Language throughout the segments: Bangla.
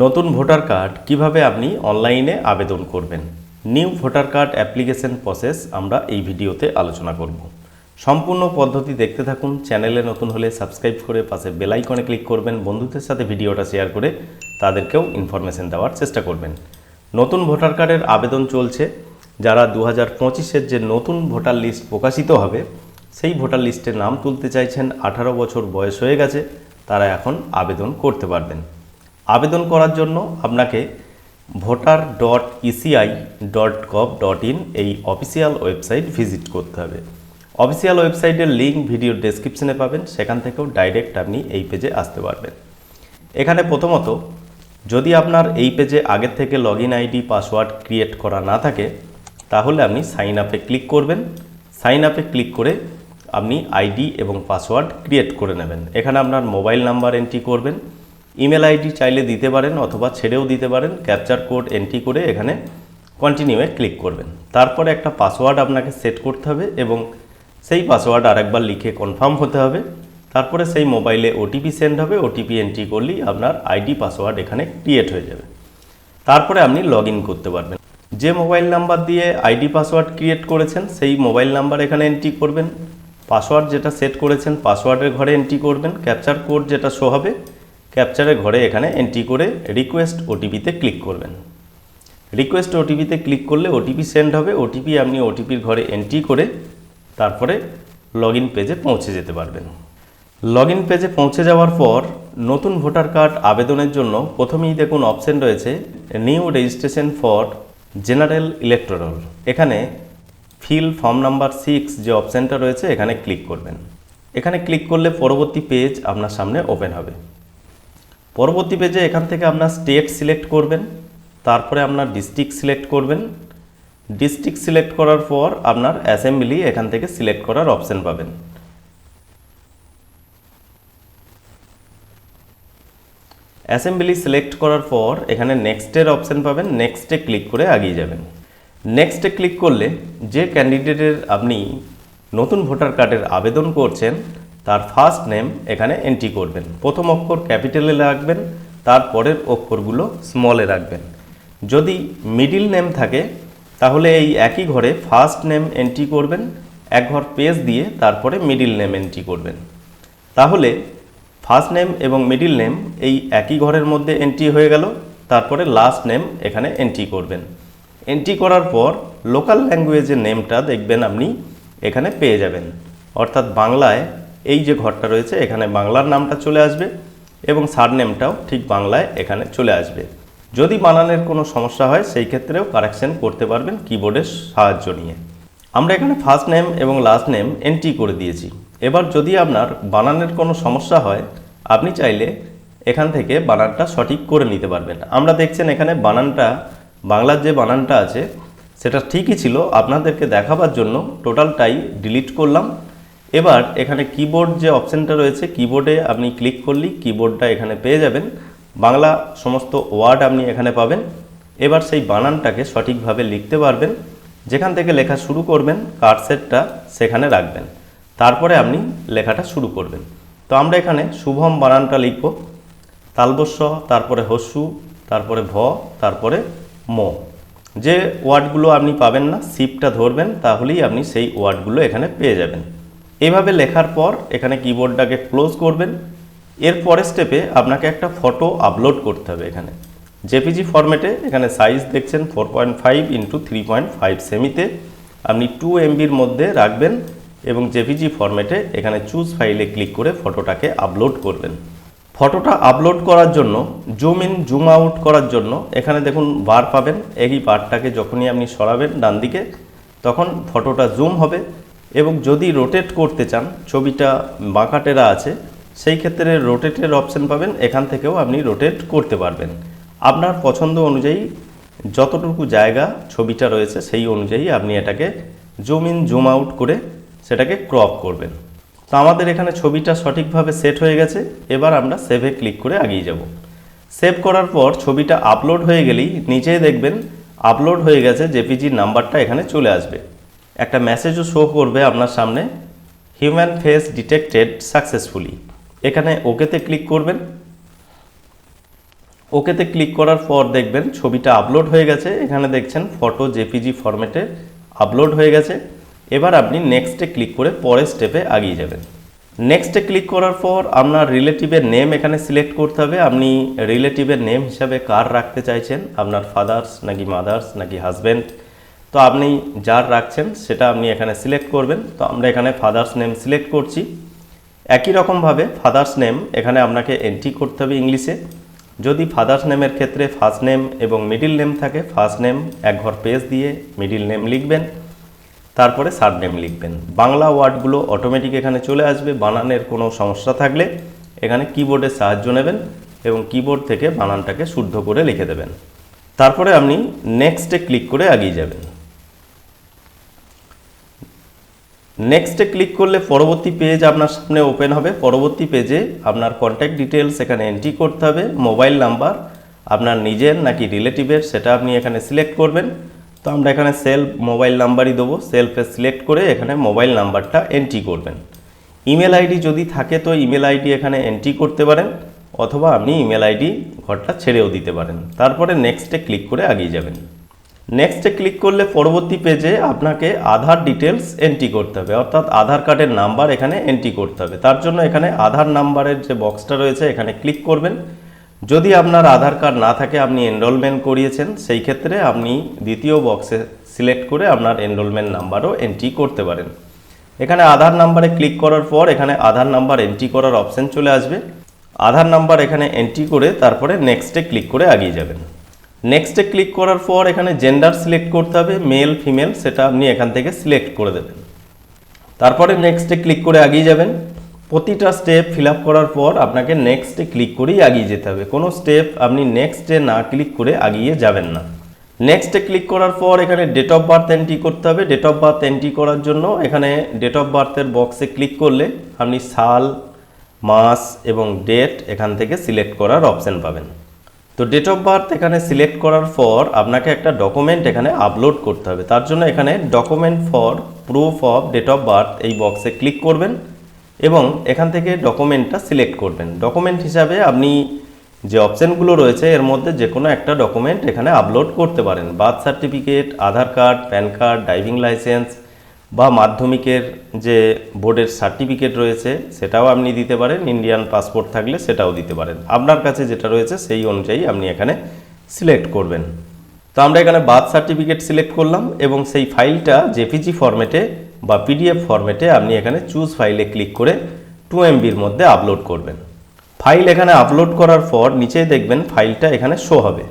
নতুন ভোটার কার্ড কীভাবে আপনি অনলাইনে আবেদন করবেন? New voter card application process আমরা এই ভিডিওতে আলোচনা করব। সম্পূর্ণ পদ্ধতি দেখতে থাকুন, চ্যানেলে নতুন হলে সাবস্ক্রাইব করে পাশে বেল আইকনে ক্লিক করবেন, বন্ধুদের সাথে ভিডিওটা শেয়ার করে তাদেরকেও ইনফরমেশন দেওয়ার চেষ্টা করবেন। নতুন ভোটার কার্ডের আবেদন চলছে। যারা দু হাজার যে নতুন ভোটার লিস্ট প্রকাশিত হবে, সেই ভোটার লিস্টে নাম তুলতে চাইছেন, আঠারো বছর বয়স হয়ে গেছে, তারা এখন আবেদন করতে পারবেন। আবেদন করার জন্য আপনাকে voter dot ECI dot gov dot in এই অফিসিয়াল ওয়েবসাইট ভিজিট করতে হবে। অফিসিয়াল ওয়েবসাইটের লিঙ্ক ভিডিও ডেসক্রিপশনে পাবেন, সেখান থেকেও ডাইরেক্ট আপনি এই পেজে আসতে পারবেন। এখানে প্রথমত, যদি আপনার এই পেজে আগের থেকে লগ আইডি পাসওয়ার্ড ক্রিয়েট করা না থাকে, তাহলে আপনি সাইন আপে ক্লিক করবেন। সাইন আপে ক্লিক করে আপনি আইডি এবং পাসওয়ার্ড ক্রিয়েট করে নেবেন। এখানে আপনার মোবাইল নাম্বার এন্ট্রি করবেন। ইমেল আইডি চাইলে দিতে পারেন অথবা ছেড়েও দিতে পারেন। ক্যাপচার কোড, এন্ট্রি করে এখানে কন্টিনিউয়ে ক্লিক করবেন। তারপরে একটা পাসওয়ার্ড আপনাকে সেট করতে হবে এবং সেই পাসওয়ার্ড আরেকবার লিখে কনফার্ম হতে হবে। তারপরে সেই মোবাইলে ওটিপি সেন্ড হবে। ওটিপি এন্ট্রি করলেই আপনার আইডি পাসওয়ার্ড এখানে ক্রিয়েট হয়ে যাবে। তারপরে আপনি লগ করতে পারবেন। যে মোবাইল নাম্বার দিয়ে আইডি পাসওয়ার্ড ক্রিয়েট করেছেন, সেই মোবাইল নাম্বার এখানে এন্ট্রি করবেন। পাসওয়ার্ড যেটা সেট করেছেন পাসওয়ার্ডের ঘরে এন্ট্রি করবেন। ক্যাপচার কোড যেটা শো হবে ক্যাপচারের ঘরে এখানে এন্ট্রি করে রিকোয়েস্ট ওটিপিতে ক্লিক করবেন। রিকোয়েস্ট ওটিপিতে ক্লিক করলে ওটিপি সেন্ড হবে। ওটিপি আপনি ওটিপির ঘরে এন্ট্রি করে তারপরে লগ পেজে পৌঁছে যেতে পারবেন। লগ পেজে পৌঁছে যাওয়ার পর নতুন ভোটার কার্ড আবেদনের জন্য প্রথমেই দেখুন অপশন রয়েছে new registration for general electoral এখানে ফিল ফর্ম নাম্বার সিক্স যে অপশানটা রয়েছে, এখানে ক্লিক করবেন। এখানে ক্লিক করলে পরবর্তী পেজ আপনার সামনে ওপেন হবে। পরবর্তী পেজে এখান থেকে আপনার স্টেট সিলেক্ট করবেন, তারপরে আপনার ডিস্ট্রিক্ট সিলেক্ট করবেন। ডিস্ট্রিক্ট সিলেক্ট করার পর আপনার অ্যাসেম্বলি এখান থেকে সিলেক্ট করার অপশান পাবেন। অ্যাসেম্বলি সিলেক্ট করার পর এখানে নেক্সটের অপশান পাবেন নেক্সটে ক্লিক করে আগিয়ে যাবেন। নেক্সটে ক্লিক করলে যে ক্যান্ডিডেটের আপনি নতুন ভোটার কার্ডের আবেদন করছেন তার ফার্স্ট নেম এখানে এন্ট্রি করবেন। প্রথম অক্ষর ক্যাপিটালে রাখবেন তারপরের অক্ষরগুলো স্মলে রাখবেন। যদি মিডিল নেম থাকে, তাহলে এই একই ঘরে ফার্স্ট নেম এন্ট্রি করবেন, এক ঘর পেজ দিয়ে তারপরে মিডিল নেম এন্ট্রি করবেন। তাহলে ফার্স্ট নেম এবং মিডিল নেম এই একই ঘরের মধ্যে এন্ট্রি হয়ে গেল, তারপরে লাস্ট নেম এখানে এন্ট্রি করবেন। এন্ট্রি করার পর লোকাল ল্যাঙ্গুয়েজের নেমটা দেখবেন আপনি এখানে পেয়ে যাবেন। অর্থাৎ বাংলায় এই যে ঘরটা রয়েছে, এখানে বাংলার নামটা চলে আসবে এবং সার নেমটাও ঠিক বাংলায় এখানে চলে আসবে। যদি বানানের কোনো সমস্যা হয়, সেই ক্ষেত্রেও কারেকশন করতে পারবেন কিবোর্ডের সাহায্য নিয়ে। আমরা এখানে ফার্স্ট নেম এবং লাস্ট নেম এন্ট্রি করে দিয়েছি। এবার যদি আপনার বানানের কোনো সমস্যা হয়, আপনি চাইলে এখান থেকে বানানটা সঠিক করে নিতে পারবেন। আমরা দেখছেন এখানে বানানটা, বাংলার যে বানানটা আছে, সেটা ঠিকই ছিল। আপনাদেরকে দেখাবার জন্য টোটালটাই ডিলিট করলাম। এবার এখানে কিবোর্ড যে অপশানটা রয়েছে কিবোর্ডে আপনি ক্লিক করলেই কিবোর্ডটা এখানে পেয়ে যাবেন। বাংলা সমস্ত ওয়ার্ড আপনি এখানে পাবেন। এবার সেই বানানটাকে সঠিকভাবে লিখতে পারবেন। যেখান থেকে লেখা শুরু করবেন কার্সেটটা সেখানে রাখবেন। তারপরে আপনি লেখাটা শুরু করবেন। তো আমরা এখানে শুভম বানানটা লিখব। তালবস্য, তারপরে হস্যু, তারপরে ভ, তারপরে ম। যে ওয়ার্ডগুলো আপনি পাবেন না সিপটা ধরবেন, তাহলেই আপনি সেই ওয়ার্ডগুলো এখানে পেয়ে যাবেন। এইভাবে লেখার পর এখানে কিবোর্ডটাকে ক্লোজ করবেন। এর পরের স্টেপে আপনাকে একটা ফটো আপলোড করতে হবে এখানে। জেপিজি ফরম্যাটে এখানে সাইজ দেখছেন four point five into three point five সেমিতে আপনি টু এমবির মধ্যে রাখবেন এবং জেপিজি ফরম্যাটে এখানে চুজ ফাইলে ক্লিক করে ফটোটাকে আপলোড করবেন। ফটোটা আপলোড করার জন্য জুম ইন জুম আউট করার জন্য এখানে দেখুন বার পাবেন। এই বারটাকে যখনই আপনি সরাবেন ডান দিকে তখন ফটোটা জুম হবে। এবং যদি রোটেট করতে চান, ছবিটা বাঁকাটেরা আছে, সেই ক্ষেত্রে রোটেটের অপশন পাবেন, এখান থেকেও আপনি রোটেট করতে পারবেন। আপনার পছন্দ অনুযায়ী যতটুকু জায়গা ছবিটা রয়েছে, সেই অনুযায়ী আপনি এটাকে জুম ইন জুম আউট করে সেটাকে ক্রপ করবেন। তো আমাদের এখানে ছবিটা সঠিকভাবে সেট হয়ে গেছে, এবার আমরা সেভে ক্লিক করে এগিয়ে যাব। সেভ করার পর ছবিটা আপলোড হয়ে গেলেই নিচেই দেখবেন আপলোড হয়ে গেছে জেপিজির নাম্বারটা এখানে চলে আসবে। একটা মেসেজও শো করবে আপনার সামনে হিউম্যান ফেস ডিটেক্টেড সাকসেসফুলি এখানে ওকেতে ক্লিক করবেন। ওকেতে ক্লিক করার পর দেখবেন ছবিটা আপলোড হয়ে গেছে। এখানে দেখছেন ফটো জেপিজি ফরম্যাটে আপলোড হয়ে গেছে। এবার আপনি নেক্সটে ক্লিক করে পরের স্টেপে এগিয়ে যাবেন। নেক্সটে ক্লিক করার পর আপনার রিলেটিভের নেম এখানে সিলেক্ট করতে হবে। আপনি রিলেটিভের নেম হিসাবে কার রাখতে চাইছেন? আপনার ফাদার্স নাকি মাদার্স নাকি হাজব্যান্ড তো আপনি যার রাখছেন, সেটা আপনি এখানে সিলেক্ট করবেন। তো আমরা এখানে ফাদার্স নেম সিলেক্ট করছি। একই রকমভাবে ফাদার্স নেম এখানে আপনাকে এন্ট্রি করতে হবে ইংলিশে। যদি ফাদার্স নেমের ক্ষেত্রে ফার্স্ট নেম এবং মিডিল নেম থাকে ফার্স্ট নেম এক ঘর পেজ দিয়ে মিডিল নেম লিখবেন। তারপরে সার নেম লিখবেন। বাংলা ওয়ার্ডগুলো অটোমেটিক এখানে চলে আসবে, বানানের কোনো সমস্যা থাকলে এখানে কিবোর্ডের সাহায্য নেবেন এবং কিবোর্ড থেকে বানানটাকে শুদ্ধ করে লিখে দেবেন। তারপরে আপনি নেক্সটে ক্লিক করে এগিয়ে যাবেন। নেক্সটে ক্লিক করলে পরবর্তী পেজ আপনার সামনে ওপেন হবে। পরবর্তী পেজে আপনার কন্ট্যাক্ট ডিটেলস এখানে এন্ট্রি করতে হবে মোবাইল নাম্বার আপনার নিজের নাকি রিলেটিভের সেটা আপনি এখানে সিলেক্ট করবেন। তো আমরা এখানে সেলফ মোবাইল নাম্বারই দেবো। সেলফে সিলেক্ট করে এখানে মোবাইল নাম্বারটা এন্ট্রি করবেন। ইমেল আইডি যদি থাকে তো ইমেল আইডি এখানে এন্ট্রি করতে পারেন, অথবা আপনি ইমেল আইডি ঘরটা ছেড়েও দিতে পারেন। তারপরে নেক্সটে ক্লিক করে এগিয়ে যাবেন। নেক্সটে ক্লিক করলে পরবর্তী পেজে আপনাকে আধার ডিটেলস এন্ট্রি করতে হবে। অর্থাৎ আধার কার্ডের নাম্বার এখানে এন্ট্রি করতে হবে। তার জন্য এখানে আধার নাম্বারের যে বক্সটা রয়েছে, এখানে ক্লিক করবেন। যদি আপনার আধার কার্ড না থাকে, আপনি এনরোলমেন্ট করিয়েছেন, সেই ক্ষেত্রে আপনি দ্বিতীয় বক্সে সিলেক্ট করে আপনার এনরোলমেন্ট নাম্বারও এন্ট্রি করতে পারেন। এখানে আধার নাম্বারে ক্লিক করার পর এখানে আধার নাম্বার এন্ট্রি করার অপশন চলে আসবে। আধার নাম্বার এখানে এন্ট্রি করে তারপরে নেক্সটে ক্লিক করে এগিয়ে যাবেন। নেক্সটে ক্লিক করার পর এখানে জেন্ডার সিলেক্ট করতে হবে মেল ফিমেল সেটা আপনি এখান থেকে সিলেক্ট করে দেবেন। তারপরে নেক্সটে ক্লিক করে এগিয়ে যাবেন। প্রতিটা স্টেপ ফিল করার পর আপনাকে নেক্সটে ক্লিক করেই এগিয়ে যেতে হবে। কোনো স্টেপ আপনি নেক্সটে না ক্লিক করে এগিয়ে যাবেন না। নেক্সটে ক্লিক করার পর এখানে ডেট অফ বার্থ এন্ট্রি করতে হবে। ডেট অফ বার্থ এন্ট্রি করার জন্য এখানে ডেট অফ বার্থের বক্সে ক্লিক করলে আপনি সাল, মাস এবং ডেট এখান থেকে সিলেক্ট করার অপশন পাবেন। তো ডেট অফ বার্থ এখানে সিলেক্ট করার পর আপনাকে একটা ডকুমেন্ট এখানে আপলোড করতে হবে। তার জন্য এখানে document for proof of date of birth এই বক্সে ক্লিক করবেন এবং এখান থেকে ডকুমেন্টটা সিলেক্ট করবেন। ডকুমেন্ট হিসাবে আপনি যে অপশানগুলো রয়েছে, এর মধ্যে যে কোনো একটা ডকুমেন্ট এখানে আপলোড করতে পারেন। Birth certificate Aadhaar card PAN card driving licence বা মাধ্যমিকের যে বোর্ডের সার্টিফিকেট রয়েছে, সেটাও আপনি দিতে পারেন। ইন্ডিয়ান পাসপোর্ট থাকলে সেটাও দিতে পারেন। আপনার কাছে যেটা রয়েছে, সেই অনুযায়ী আপনি এখানে সিলেক্ট করবেন। তো আমরা এখানে বার্থ সার্টিফিকেট সিলেক্ট করলাম এবং সেই ফাইলটা জেপিজি ফরম্যাটে বা পিডিএফ ফরম্যাটে আপনি এখানে চুজ ফাইলে ক্লিক করে টু এমবির মধ্যে আপলোড করবেন। ফাইল এখানে আপলোড করার পর নিচেই দেখবেন ফাইলটা এখানে শো হবে।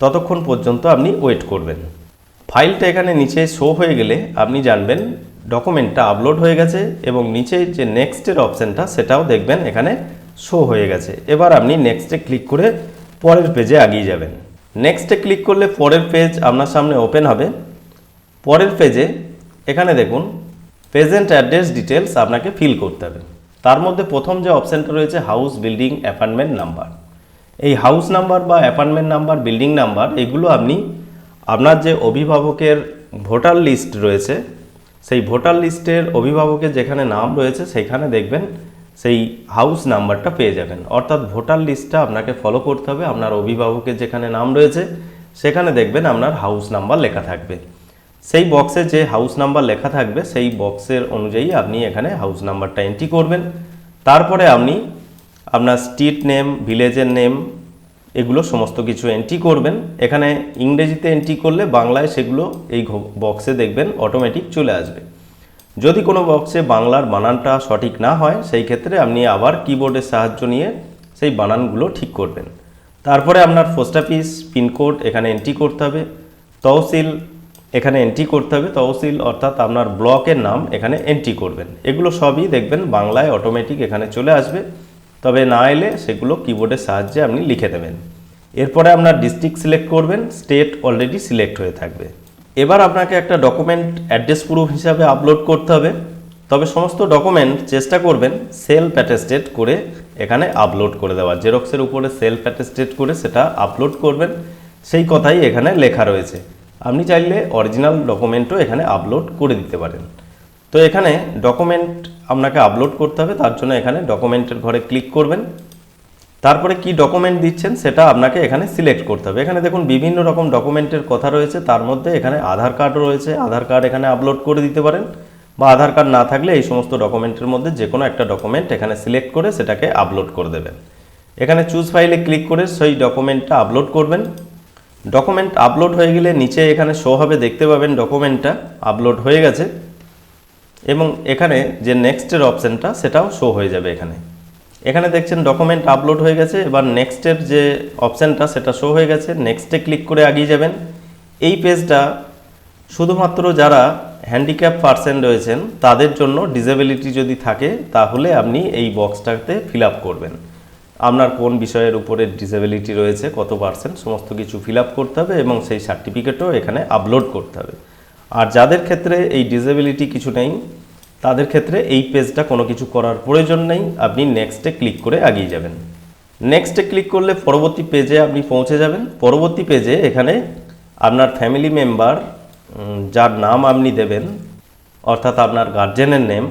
ততক্ষণ পর্যন্ত আপনি ওয়েট করবেন। ফাইলটা এখানে নিচে শো হয়ে গেলে আপনি জানবেন ডকুমেন্টটা আপলোড হয়ে গেছে এবং নিচে যে নেক্সটের অপশানটা সেটাও দেখবেন এখানে শো হয়ে গেছে। এবার আপনি নেক্সটে ক্লিক করে পরের পেজে আগিয়ে যাবেন। নেক্সটে ক্লিক করলে পরের পেজ আপনার সামনে ওপেন হবে। পরের পেজে এখানে দেখুন প্রেজেন্ট অ্যাড্রেস ডিটেলস আপনাকে ফিল করতে হবে। তার মধ্যে প্রথম যে অপশানটা রয়েছে হাউস বিল্ডিং অ্যাপার্টমেন্ট নাম্বার এই হাউস নাম্বার বা অ্যাপার্টমেন্ট নাম্বার বিল্ডিং নাম্বার এগুলো আপনি আপনার যে অভিভাবকের ভোটার লিস্ট রয়েছে, সেই ভোটার লিস্টের অভিভাবকের যেখানে নাম রয়েছে সেখানে দেখবেন সেই হাউস নাম্বারটা পেয়ে যাবেন। অর্থাৎ ভোটার লিস্টটা আপনাকে ফলো করতে হবে, আপনার অভিভাবকের যেখানে নাম রয়েছে, সেখানে দেখবেন আপনার হাউস নাম্বার লেখা থাকবে। সেই বক্সে যে হাউস নাম্বার লেখা থাকবে, সেই বক্সের অনুযায়ী আপনি এখানে হাউস নাম্বারটা এন্ট্রি করবেন। তারপরে আপনি আপনার স্ট্রিট নেম ভিলেজের নেম এগুলো সমস্ত কিছু এন্ট্রি করবেন। এখানে ইংরেজিতে এন্ট্রি করলে বাংলায় সেগুলো এই বক্সে দেখবেন অটোমেটিক চলে আসবে। যদি কোনো বক্সে বাংলার বানানটা সঠিক না হয়, সেই ক্ষেত্রে আপনি আবার কিবোর্ডের সাহায্য নিয়ে সেই বানানগুলো ঠিক করবেন। তারপরে আপনার পোস্ট অফিস পিনকোড এখানে এন্ট্রি করতে হবে। তহসিল এখানে এন্ট্রি করতে হবে। তহসিল অর্থাৎ আপনার ব্লকের নাম এখানে এন্ট্রি করবেন। এগুলো সবই দেখবেন বাংলায় অটোমেটিক এখানে চলে আসবে। তবে না এলে সেগুলো কিবোর্ডের সাহায্যে আপনি লিখে দেবেন। এরপরে আপনার ডিস্ট্রিক্ট সিলেক্ট করবেন স্টেট অলরেডি সিলেক্ট হয়ে থাকবে। এবার আপনাকে একটা ডকুমেন্ট অ্যাড্রেস প্রুফ হিসাবে আপলোড করতে হবে। তবে সমস্ত ডকুমেন্ট চেষ্টা করবেন সেলফ অ্যাটেস্টেড করে এখানে আপলোড করে দেওয়া জেরক্সের উপরে সেলফ অ্যাটেস্টেড করে সেটা আপলোড করবেন। সেই কথাই এখানে লেখা রয়েছে। আপনি চাইলে অরিজিনাল ডকুমেন্টও এখানে আপলোড করে দিতে পারেন। তো এখানে ডকুমেন্ট আপনাকে আপলোড করতে হবে, তার জন্য এখানে ডকুমেন্টের ঘরে ক্লিক করবেন। তারপরে কি ডকুমেন্ট দিচ্ছেন সেটা আপনাকে এখানে সিলেক্ট করতে হবে। এখানে দেখুন বিভিন্ন রকম ডকুমেন্টের কথা রয়েছে, তার মধ্যে এখানে আধার কার্ড রয়েছে, আধার কার্ড এখানে আপলোড করে দিতে পারেন বা আধার কার্ড না থাকলে এই সমস্ত ডকুমেন্টের মধ্যে যে কোনো একটা ডকুমেন্ট এখানে সিলেক্ট করে সেটাকে আপলোড করে দেবেন। এখানে চুজ ফাইলে ক্লিক করে সেই ডকুমেন্টটা আপলোড করবেন। ডকুমেন্ট আপলোড হয়ে গেলে নিচে এখানে শো হবে, দেখতে পাবেন ডকুমেন্টটা আপলোড হয়ে গেছে। এবং এখানে যে নেক্সটের অপশানটা সেটাও শো হয়ে যাবে এখানে। এখানে দেখছেন ডকুমেন্ট আপলোড হয়ে গেছে, এবার নেক্সটের যে অপশানটা সেটা শো হয়ে গেছে নেক্সটে ক্লিক করে আগিয়ে যাবেন। এই পেজটা শুধুমাত্র যারা হ্যান্ডিক্যাপ পার্সন রয়েছেন, তাদের জন্য ডিসেবিলিটি যদি থাকে, তাহলে আপনি এই বক্সটাতে ফিল করবেন। আপনার কোন বিষয়ের উপরে ডিসেবিলিটি রয়েছে, কত পার্সেন্ট সমস্ত কিছু ফিল করতে হবে এবং সেই সার্টিফিকেটও এখানে আপলোড করতে হবে। আর যাদের ক্ষেত্রে এই ডিসেবিলিটি কিছু নেই, তাদের ক্ষেত্রে এই পেজটা কোনো কিছু করার প্রয়োজন নেই, আপনি নেক্সটে ক্লিক করে এগিয়ে যাবেন। নেক্সটে ক্লিক করলে পরবর্তী পেজে আপনি পৌঁছে যাবেন। পরবর্তী পেজে এখানে আপনার ফ্যামিলি মেম্বার যার নাম আপনি দেবেন, অর্থাৎ আপনার গার্জেনের নেম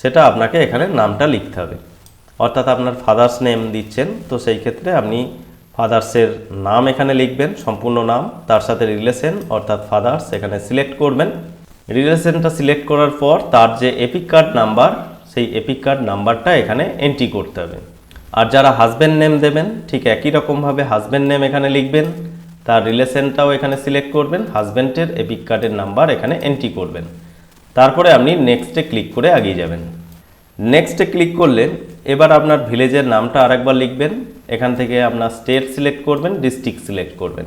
সেটা আপনাকে এখানে নামটা লিখতে হবে। অর্থাৎ আপনার ফাদার্স নেম দিচ্ছেন, তো সেই ক্ষেত্রে আপনি ফাদার্সের নাম এখানে লিখবেন, সম্পূর্ণ নাম, তার সাথে রিলেশন অর্থাৎ ফাদার্স এখানে সিলেক্ট করবেন। রিলেশনটা সিলেক্ট করার পর তার যে এপিক কার্ড নাম্বার সেই এপিক কার্ড নাম্বারটা এখানে এন্ট্রি করতে হবে। আর যারা হাজব্যান্ড নেম দেবেন, ঠিক একই রকমভাবে হাজব্যান্ড নেম এখানে লিখবেন। তার রিলেশনটাও এখানে সিলেক্ট করবেন হাজব্যান্ডের এপিক কার্ডের নাম্বার এখানে এন্ট্রি করবেন। তারপরে আপনি নেক্সটে ক্লিক করে এগিয়ে যাবেন। নেক্সটে ক্লিক করলে এবার আপনার ভিলেজের নামটা আরেকবার লিখবেন। এখান থেকে আপনার স্টেট সিলেক্ট করবেন, ডিস্ট্রিক্ট সিলেক্ট করবেন।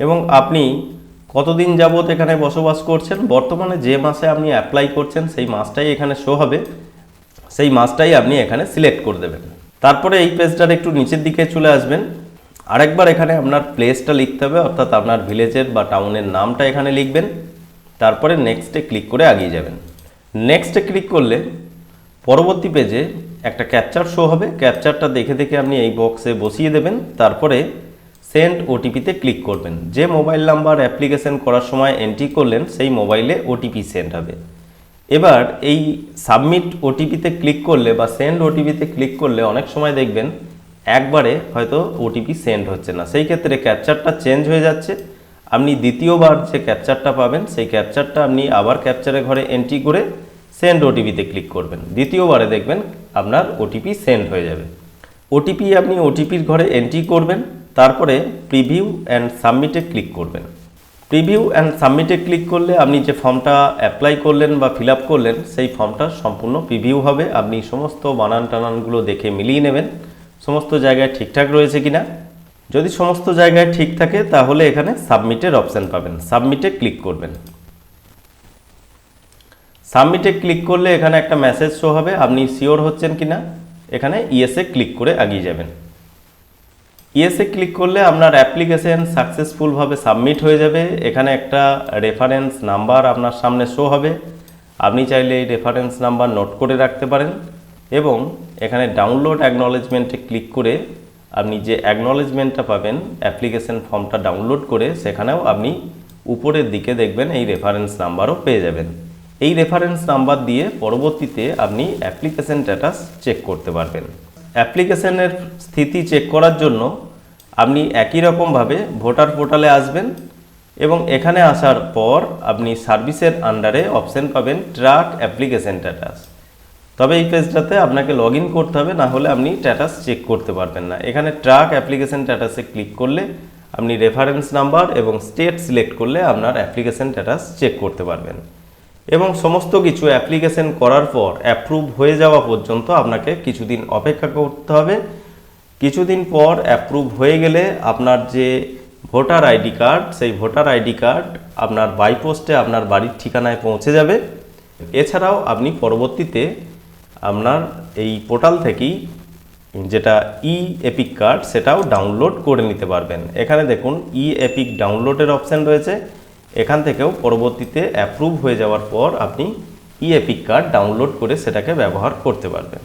এবং আপনি কতদিন যাবত এখানে বসবাস করছেন? বর্তমানে যে মাসে আপনি অ্যাপ্লাই করছেন, সেই মাসটাই এখানে শো হবে। সেই মাসটাই আপনি এখানে সিলেক্ট করে দেবেন। তারপরে এই পেজটার একটু নিচের দিকে চলে আসবেন। আরেকবার এখানে আপনার প্লেসটা লিখতে হবে, অর্থাৎ আপনার ভিলেজের বা টাউনের নামটা এখানে লিখবেন। তারপরে নেক্সটে ক্লিক করে এগিয়ে যাবেন। নেক্সটে ক্লিক করলে পরবর্তী পেজে একটা ক্যাপচার শো হবে। ক্যাপচারটা দেখে দেখে আপনি এই বক্সে বসিয়ে দেবেন। তারপরে সেন্ড ওটিপিতে ক্লিক করবেন। যে মোবাইল নাম্বার অ্যাপ্লিকেশন করার সময় এন্ট্রি করলেন, সেই মোবাইলে ওটিপি সেন্ড হবে। এবার এই সাবমিট ওটিপিতে ক্লিক করলে বা সেন্ড ওটিপিতে ক্লিক করলে অনেক সময় দেখবেন, একবারে হয়তো ওটিপি সেন্ড হচ্ছে না। সেই ক্ষেত্রে ক্যাপচারটা চেঞ্জ হয়ে যাচ্ছে। আপনি দ্বিতীয়বার যে ক্যাপচারটা পাবেন, সেই ক্যাপচারটা আপনি আবার ক্যাপচারে ঘরে এন্ট্রি করে সেন্ড ওটিপিতে ক্লিক করবেন। দ্বিতীয়বারে দেখবেন আপনার ওটিপি সেন্ড হয়ে যাবে। ওটিপি আপনি ওটিপির ঘরে এন্ট্রি করবেন, তারপরে প্রিভিউ অ্যান্ড সাবমিটে ক্লিক করবেন। প্রিভিউ অ্যান্ড সাবমিটে ক্লিক করলে আপনি যে ফর্মটা অ্যাপ্লাই করলেন বা ফিল করলেন, সেই ফর্মটা সম্পূর্ণ প্রিভিউ হবে। আপনি সমস্ত বানান টানানগুলো দেখে মিলিয়ে নেবেন। সমস্ত জায়গায় ঠিকঠাক রয়েছে কিনা? যদি সমস্ত জায়গায় ঠিক থাকে, তাহলে এখানে সাবমিটের অপশান পাবেন। সাবমিটে ক্লিক করবেন। সাবমিটে ক্লিক করলে এখানে একটা মেসেজ শো হবে। আপনি শিওর হচ্ছেন কিনা? এখানে ইয়েসে ক্লিক করে এগিয়ে যাবেন। ইয়েসে ক্লিক করলে আপনার অ্যাপ্লিকেশন সাকসেসফুলভাবে সাবমিট হয়ে যাবে। এখানে একটা রেফারেন্স নাম্বার আপনার সামনে শো হবে। আপনি চাইলে এই রেফারেন্স নাম্বার নোট করে রাখতে পারেন এবং এখানে ডাউনলোড অ্যাকনলেজমেন্টে ক্লিক করে আপনি যে অ্যাকনলেজমেন্টটা পাবেন অ্যাপ্লিকেশন ফর্মটা ডাউনলোড করে, সেখানেও আপনি উপরের দিকে দেখবেন এই রেফারেন্স নাম্বারও পেয়ে যাবেন। এই রেফারেন্স নাম্বার দিয়ে পরবর্তীতে আপনি অ্যাপ্লিকেশন স্ট্যাটাস চেক করতে পারবেন। অ্যাপ্লিকেশনের স্থিতি চেক করার জন্য আপনি একই রকমভাবে ভোটার পোর্টালে আসবেন এবং এখানে আসার পর আপনি সার্ভিসের আন্ডারে অপশন পাবেন ট্র্যাক অ্যাপ্লিকেশন স্ট্যাটাস তবে এই পেজটাতে আপনাকে লগ করতে হবে, না হলে আপনি স্ট্যাটাস চেক করতে পারবেন না। এখানে ট্র্যাক অ্যাপ্লিকেশন স্ট্যাটাসে ক্লিক করলে আপনি রেফারেন্স নাম্বার এবং স্টেট সিলেক্ট করলে আপনার অ্যাপ্লিকেশন স্ট্যাটাস চেক করতে পারবেন। এবং সমস্ত কিছু অ্যাপ্লিকেশন করার পর অ্যাপ্রুভ হয়ে যাওয়া পর্যন্ত আপনাকে কিছুদিন অপেক্ষা করতে হবে। কিছুদিন পর অ্যাপ্রুভ হয়ে গেলে আপনার যে ভোটার আইডি কার্ড, সেই ভোটার আইডি কার্ড আপনার বাইপোস্টে আপনার বাড়ির ঠিকানায় পৌঁছে যাবে। এছাড়াও আপনি পরবর্তীতে আপনার এই পোর্টাল থেকেই যেটা ই এপিক কার্ড সেটাও ডাউনলোড করে নিতে পারবেন। এখানে দেখুন ই এপিক ডাউনলোডের অপশান রয়েছে। এখান থেকেও পরবর্তীতে অ্যাপ্রুভ হয়ে যাওয়ার পর আপনি ই এপিক কার্ড ডাউনলোড করে সেটাকে ব্যবহার করতে পারবেন।